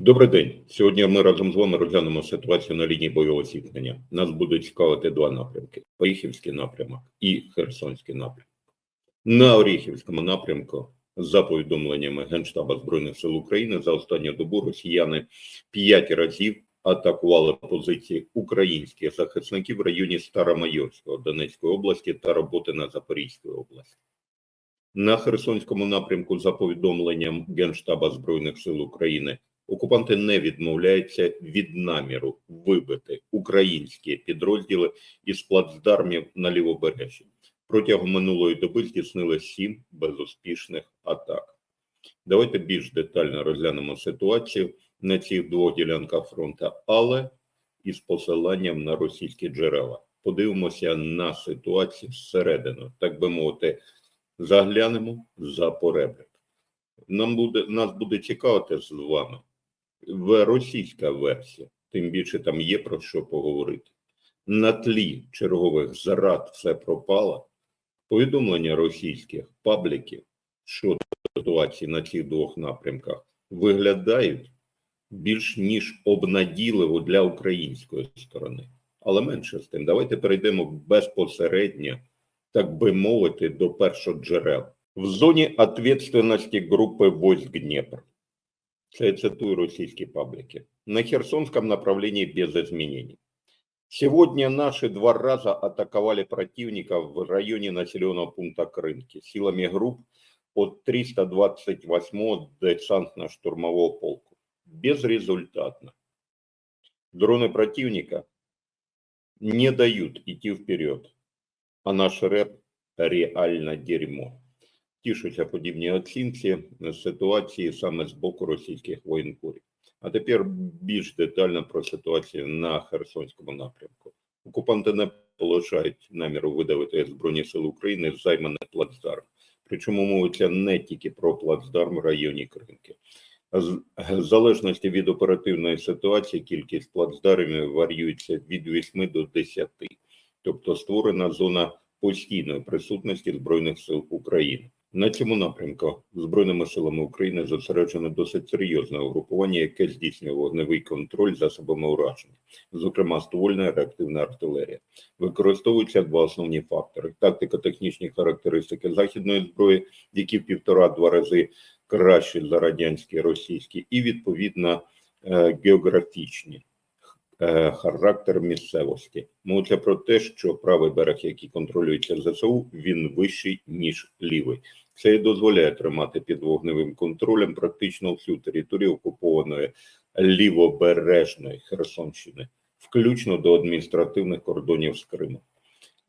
Добрий день. Сьогодні ми разом з вами розглянемо ситуацію на лінії бойового зіткнення. Нас будуть цікавити два напрямки: Оріхівський напрямок і Херсонський напрямок. На Оріхівському напрямку, за повідомленнями Генштаба Збройних сил України, за останню добу росіяни п'ять разів атакували позиції українських захисників в районі Старомайорського Донецької області та роботи на Запорізькій області. На Херсонському напрямку, за повідомленням Генштаба Збройних сил України, окупанти не відмовляються від наміру вибити українські підрозділи із плацдармів на лівобережжі. Протягом минулої доби здійснили сім безуспішних атак. Давайте більш детально розглянемо ситуацію на цих двох ділянках фронту, але із посиланням на російські джерела. Подивимося на ситуацію зсередини, так би мовити, заглянемо за поребрик. Нам буде нас буде цікавити з вами російська версія, тим більше там є про що поговорити. На тлі чергових зарад все пропало. Повідомлення російських пабліків щодо ситуації на цих двох напрямках виглядають більш ніж обнадійливо для української сторони. Але менше з тим, давайте перейдемо безпосередньо, так би мовити, до першого джерел. В зоні відповідальності групи войск Дніпр. Я цитую російські паблики. На Херсонском направлении без изменений. Сегодня наши два раза атаковали противника в районе населенного пункта Крынки силами групп от 328-го десантно-штурмового полку. Безрезультатно. Дроны противника не дают идти вперед, а наш рэп реально дерьмо. Тішуться подібні оцінці ситуації саме з боку російських воєнкорів. А тепер більш детально про ситуацію на Херсонському напрямку. Окупанти не полишають наміру видавити Збройні Сили України з займаних плацдарм. Причому мовиться не тільки про плацдарм в районі Кринки. В залежності від оперативної ситуації кількість плацдармів варіюється від 8 до 10. Тобто створена зона постійної присутності Збройних сил України. На цьому напрямку Збройними силами України зосереджено досить серйозне угрупування, яке здійснює вогневий контроль засобами ураження, зокрема ствольна реактивна артилерія. Використовуються два основні фактори: тактико-технічні характеристики західної зброї, які в півтора-два рази кращі за радянські російські, і відповідно е, географічні. Е, Характер місцевості мовиться про те, що правий берег, який контролюється ЗСУ, він вищий ніж лівий. Це і дозволяє тримати під вогневим контролем практично всю територію окупованої лівобережної Херсонщини, включно до адміністративних кордонів з Криму.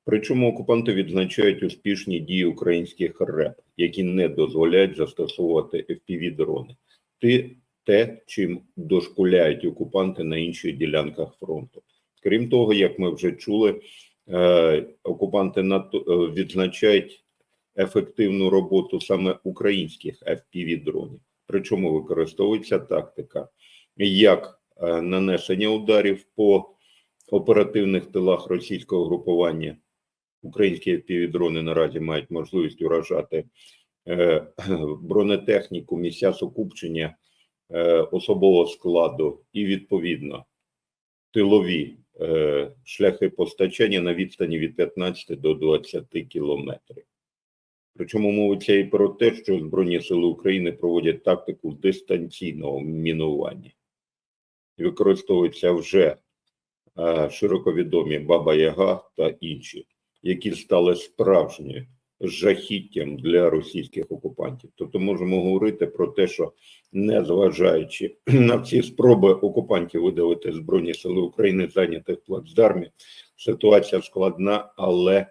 Причому окупанти відзначають успішні дії українських РЕП, які не дозволяють застосовувати FPV-дрони. Ти те, чим дошкуляють окупанти на інших ділянках фронту. Крім того, як ми вже чули, е, окупанти НАТО е, відзначають ефективну роботу саме українських FPV-дронів. Причому використовується тактика як е, нанесення ударів по оперативних тилах російського групування. Українські FPV-дрони наразі мають можливість уражати бронетехніку, місця сукупчення особового складу і відповідно тилові е, шляхи постачання на відстані від 15 до 20 кілометрів. Причому мовиться і про те, що Збройні Сили України проводять тактику дистанційного мінування і використовуються вже е, широко Баба Яга та інші, які стали справжньою жахіттям для російських окупантів. Тобто можемо говорити про те, що незважаючи на всі спроби окупантів видавити Збройні Сили України зайнятих плацдармів, ситуація складна, але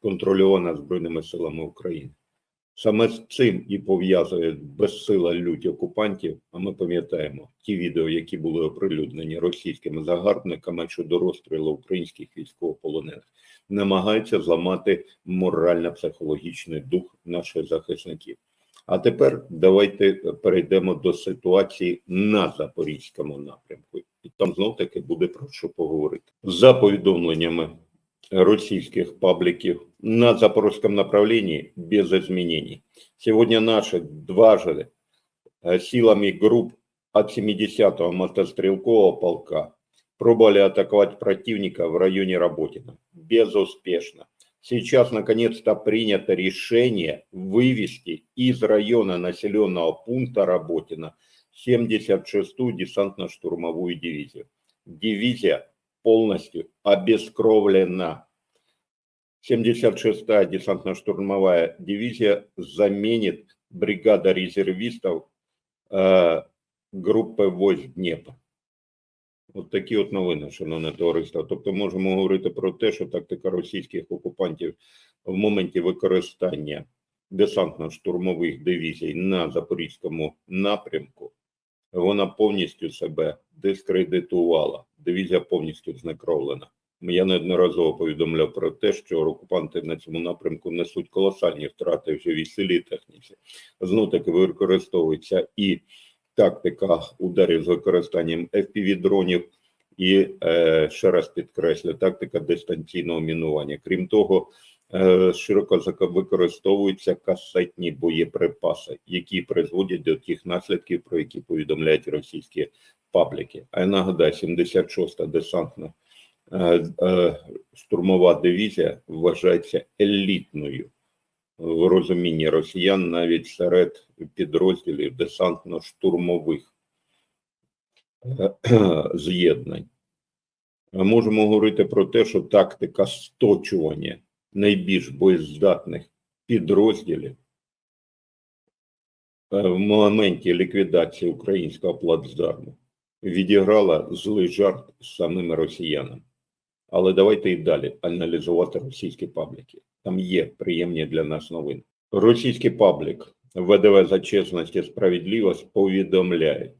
контрольована Збройними силами України. Саме з цим і пов'язує безсила лють окупантів. А ми пам'ятаємо ті відео, які були оприлюднені російськими загарбниками щодо розстрілу українських військовополонених, намагаються зламати морально-психологічний дух наших захисників. А тепер давайте перейдемо до ситуації на запорізькому напрямку, і там знов таки буде про що поговорити за повідомленнями российских пабликов на запорожском направлении без изменений. Сегодня наши дважды э, силами групп от 70-го мотострелкового полка пробовали атаковать противника в районе Работина. Безуспешно. Сейчас, наконец-то, принято решение вывести из района населенного пункта Работина 76-ю десантно-штурмовую дивизию. Дивизия полностью обескровлена. 76-я десантно-штурмовая дивизия заменит бригада резервистов е, групи войск Дніпра. От такі от новини, шановне товариство. Тобто можемо говорити про те, що тактика російських окупантів в моменті використання десантно-штурмових дивізій на Запорізькому напрямку, вона повністю себе дискредитувала. Дивізія повністю знекровлена. Я неодноразово повідомляв про те, що окупанти на цьому напрямку несуть колосальні втрати в живій силі техніці. Знов таки використовується і тактика ударів з використанням FPV-дронів, і е, ще раз підкреслю, тактика дистанційного мінування. Крім того, е, широко використовуються касетні боєприпаси, які призводять до тих наслідків, про які повідомляють російські пабліки. А я нагадаю, 76-та десантна е, штурмова дивізія вважається елітною в розумінні росіян навіть серед підрозділів десантно-штурмових е, з'єднань. Можемо говорити про те, що тактика сточування найбільш боєздатних підрозділів е, в моменті ліквідації українського плацдарму відіграла злий жарт з самими росіянами. Але давайте і далі аналізувати російські пабліки. Там є приємні для нас новини. Російський паблік ВДВ за честность и справедливость поведомляет.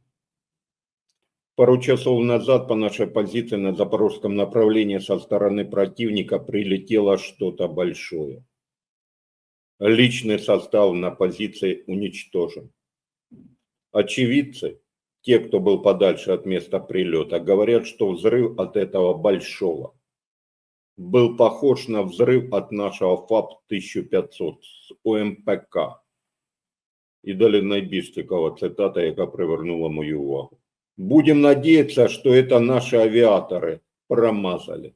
Пару часов назад по нашей позиции на запорожском направлении со стороны противника прилетело что-то большое. Личный состав на позиции уничтожен. Очевидцы, те, кто был подальше от места прилета, говорят, что взрыв от этого большого был похож на взрыв от нашего ФАП-1500 с ОМПК. І далі найбільш цікава цитата, яка привернула мою увагу. Будем надеяться, что это наши авиаторы промазали.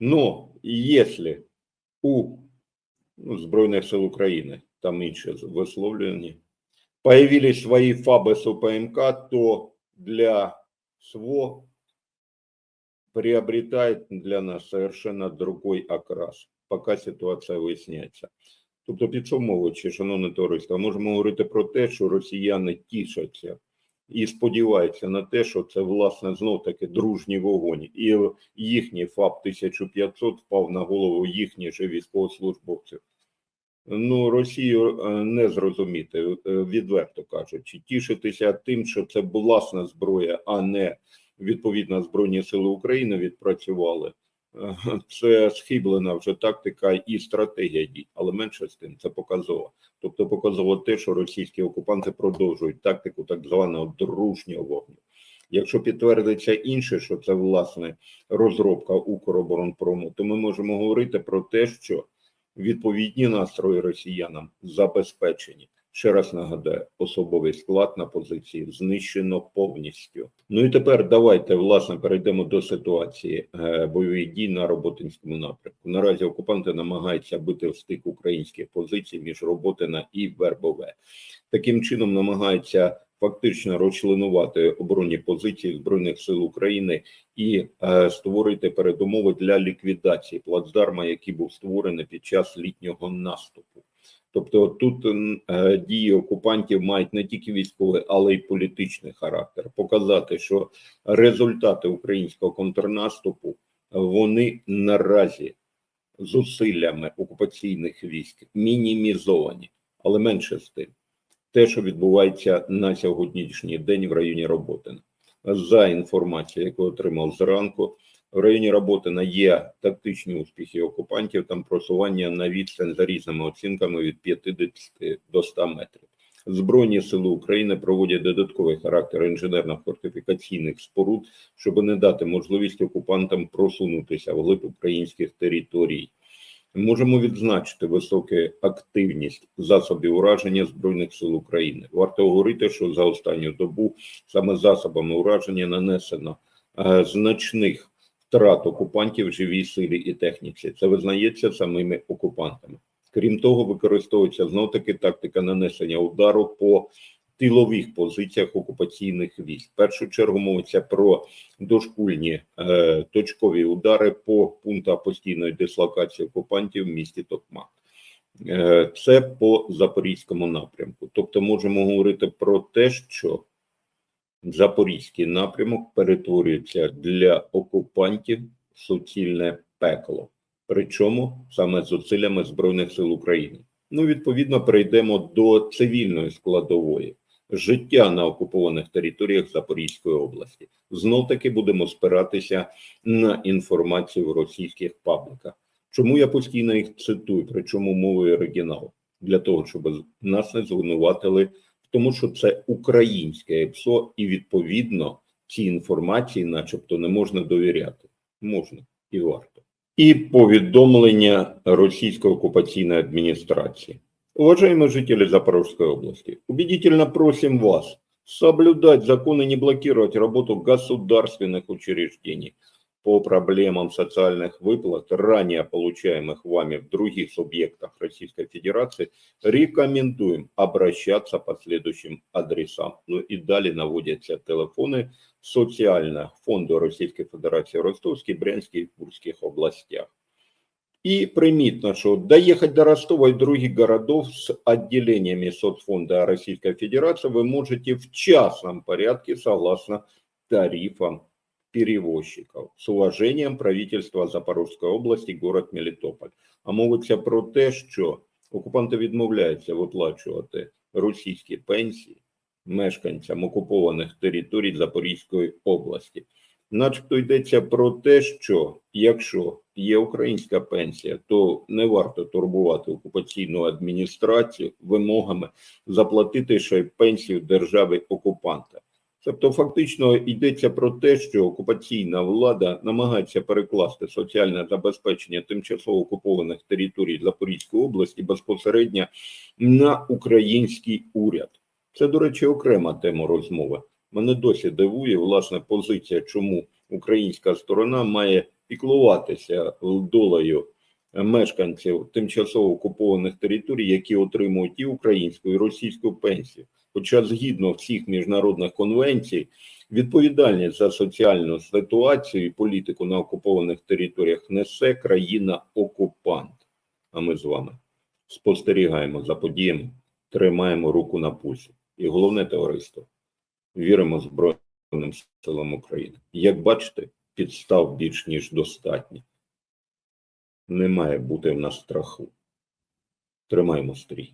Но если у ну, Збройних сил України, там інші висловлені, появились свои ФАБы с УПМК, то для СВО приобретает для нас совершенно другой окрас, пока ситуація виясняється. Тобто, підсумовуючи, шановне товариство, можемо говорити про те, що росіяни тішаться і сподіваються на те, що це власне знов таки дружній вогонь, і їхній ФАП 1500 впав на голову їхніх же військовослужбовців. Ну, Росію е, не зрозуміти, е, відверто кажучи, тішитися тим, що це власна зброя, а не відповідно Збройні Сили України відпрацювали. Е, Це схиблена вже тактика і стратегія дій, але менше з тим це показово. Тобто показово те, що російські окупанти продовжують тактику так званого дружнього вогню. Якщо підтвердиться інше, що це власне розробка Укроборонпрому, то ми можемо говорити про те, що відповідні настрої росіянам забезпечені. Ще раз нагадаю, особовий склад на позиції знищено повністю. Ну і тепер давайте власне перейдемо до ситуації е, бойових дій на Роботинському напрямку. Наразі окупанти намагаються бити в стик українських позицій між Роботина і Вербове. Таким чином намагаються фактично розчленувати оборонні позиції збройних сил України і е, створити передумови для ліквідації плацдарма, який був створений під час літнього наступу. Тобто тут е, дії окупантів мають не тільки військовий, але й політичний характер. Показати, що результати українського контрнаступу вони наразі зусиллями окупаційних військ мінімізовані, але менше з тим, те, що відбувається на сьогоднішній день в районі Роботина. За інформацією, яку отримав зранку, в районі Роботина є тактичні успіхи окупантів, там просування на відстань за різними оцінками від 50 до 100 метрів. Збройні сили України проводять додатковий характер інженерно-фортифікаційних споруд, щоб не дати можливість окупантам просунутися вглиб українських територій. Можемо відзначити високу активність засобів ураження Збройних сил України. Варто говорити, що за останню добу саме засобами ураження нанесено е, значних втрат окупантів в живій силі і техніці. Це визнається самими окупантами. Крім того, використовується знов таки тактика нанесення удару по тилових позиціях окупаційних військ. В першу чергу мовиться про дошкульні е, точкові удари по пунктах постійної дислокації окупантів в місті Токмак. Е, це по запорізькому напрямку. Тобто, можемо говорити про те, що запорізький напрямок перетворюється для окупантів в суцільне пекло, причому саме зусиллями Збройних сил України. Ну, відповідно, перейдемо до цивільної складової життя на окупованих територіях Запорізької області. Знов таки будемо спиратися на інформацію в російських пабліках. Чому я постійно їх цитую, причому мовою оригіналу? Для того, щоб нас не звинуватили тому, що це українське ЕПСО, і відповідно цій інформації, начебто, не можна довіряти. Можна і варто. І повідомлення російської окупаційної адміністрації. Уважаемые жители Запорожской области, убедительно просим вас соблюдать закон и не блокировать работу государственных учреждений по проблемам социальных выплат, ранее получаемых вами в других субъектах Российской Федерации, рекомендуем обращаться по следующим адресам. Ну и далее наводятся телефоны социального фонда Российской Федерации Ростовской, Брянской и Курских областях. И примітно, що доехать до Ростова и других городов с отделениями соцфонда Российской Федерации вы можете в частном порядке согласно тарифам перевозчиков. С уважением правительства Запорожской области, город Мелітополь. А мовиться про те, що окупанти відмовляються виплачувати російські пенсії мешканцям окупованих територій Запорізької області. Начебто йдеться про те, що якщо є українська пенсія, то не варто турбувати окупаційну адміністрацію вимогами заплатити ще й пенсію держави окупанта. Тобто, фактично йдеться про те, що окупаційна влада намагається перекласти соціальне забезпечення тимчасово окупованих територій Запорізької області безпосередньо на український уряд. Це, до речі, окрема тема розмови. Мене досі дивує власне позиція, чому українська сторона має піклуватися долею мешканців тимчасово окупованих територій, які отримують і українську, і російську пенсію. Хоча згідно всіх міжнародних конвенцій, відповідальність за соціальну ситуацію і політику на окупованих територіях несе країна-окупант. А ми з вами спостерігаємо за подіями, тримаємо руку на пульсі. І головне товариство віримо Збройним силам України. Як бачите, підстав більш ніж достатньо. Не має бути в нас страху. Тримаємо стрій.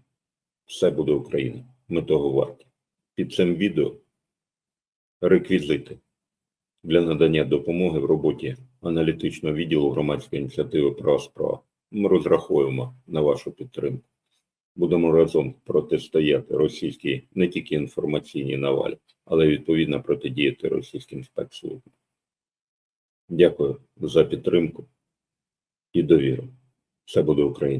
Все буде Україна. Ми того варті. Під цим відео реквізити для надання допомоги в роботі аналітичного відділу громадської ініціативи права справа. Ми розраховуємо на вашу підтримку. Будемо разом протистояти російській не тільки інформаційній навалі, але й відповідно протидіяти російським спецслужбам. Дякую за підтримку і довіру. Все буде Україна.